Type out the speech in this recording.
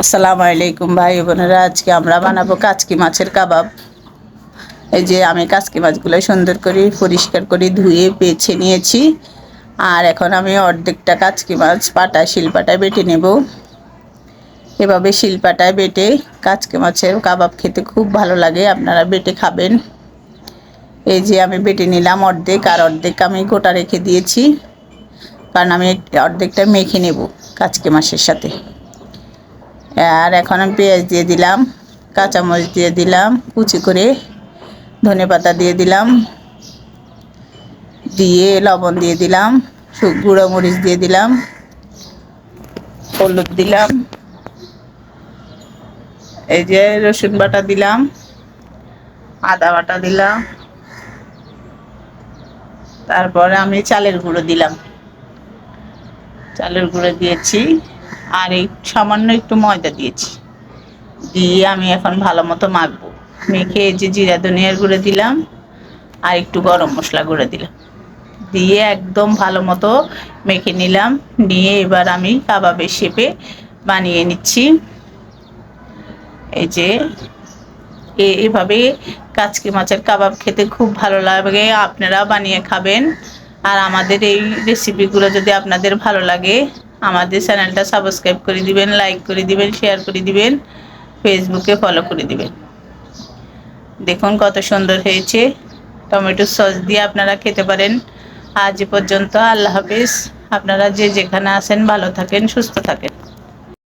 আসসালামু আলাইকুম ভাই বোনেরা, আজকে আমরা বানাবো কাচকি মাছের কাবাব। এই যে আমি কাচকি মাছগুলো সুন্দর করে পরিষ্কার করে ধুয়ে, বেছে নিয়েছি। আর এখন আমি অর্ধেকটা কাচকি মাছ পাটায়, শিলপাটায় বেটে নেব। এভাবে শিলপাটায় বেটে কাচকি মাছের কাবাব খেতে খুব ভালো লাগে, আপনারা বেটে খাবেন। এই যে আমি বেটে নিলাম অর্ধেক, আর অর্ধেক আমি গোটা রেখে দিয়েছি। কারণ আমি অর্ধেকটা মেখে নেব কাচকি মাছের সাথে। আর এখন আমি পেঁয়াজ দিয়ে দিলাম, কাঁচামরিচ দিয়ে দিলাম, কুচি করে ধনে পাতা দিয়ে দিলাম, দিয়ে লবণ দিয়ে দিলাম গুঁড়ো মরিচ দিয়ে দিলাম, হলুদ দিলাম, এই যে রসুন বাটা দিলাম, আদা বাটা দিলাম, তারপরে আমি চালের গুঁড়ো দিলাম। চালের গুঁড়ো দিয়েছি। আর এই সামান্য একটু ময়দা দিয়েছি। দিয়ে আমি এখন ভালো মতো মাখবো। মেখে যে জিরা ধনিয়ার গুঁড়ো দিলাম আর একটু গরম মশলা গুঁড়ো দিলাম। দিয়ে একদম ভালো মতো মেখে নিলাম। নিয়ে এবার আমি কাবাবের শেপে বানিয়ে নিচ্ছি। এই যে এভাবে কাচকি মাছের কাবাব খেতে খুব ভালো লাগে। আপনারা বানিয়ে খাবেন। আর আমাদের এই রেসিপিগুলো যদি আপনাদের ভালো লাগে আমাদের চ্যানেলটা সাবস্ক্রাইব করে দিবেন লাইক করে দিবেন শেয়ার করে দিবেন ফেসবুকে ফলো করে দিবেন। দেখুন কত সুন্দর হয়েছে। টমেটো সস দিয়ে আপনারা খেতে পারেন। আজ পর্যন্ত আল্লাহ হাফিজ। আপনারা যে যেখানে আছেন ভালো থাকেন, সুস্থ থাকেন।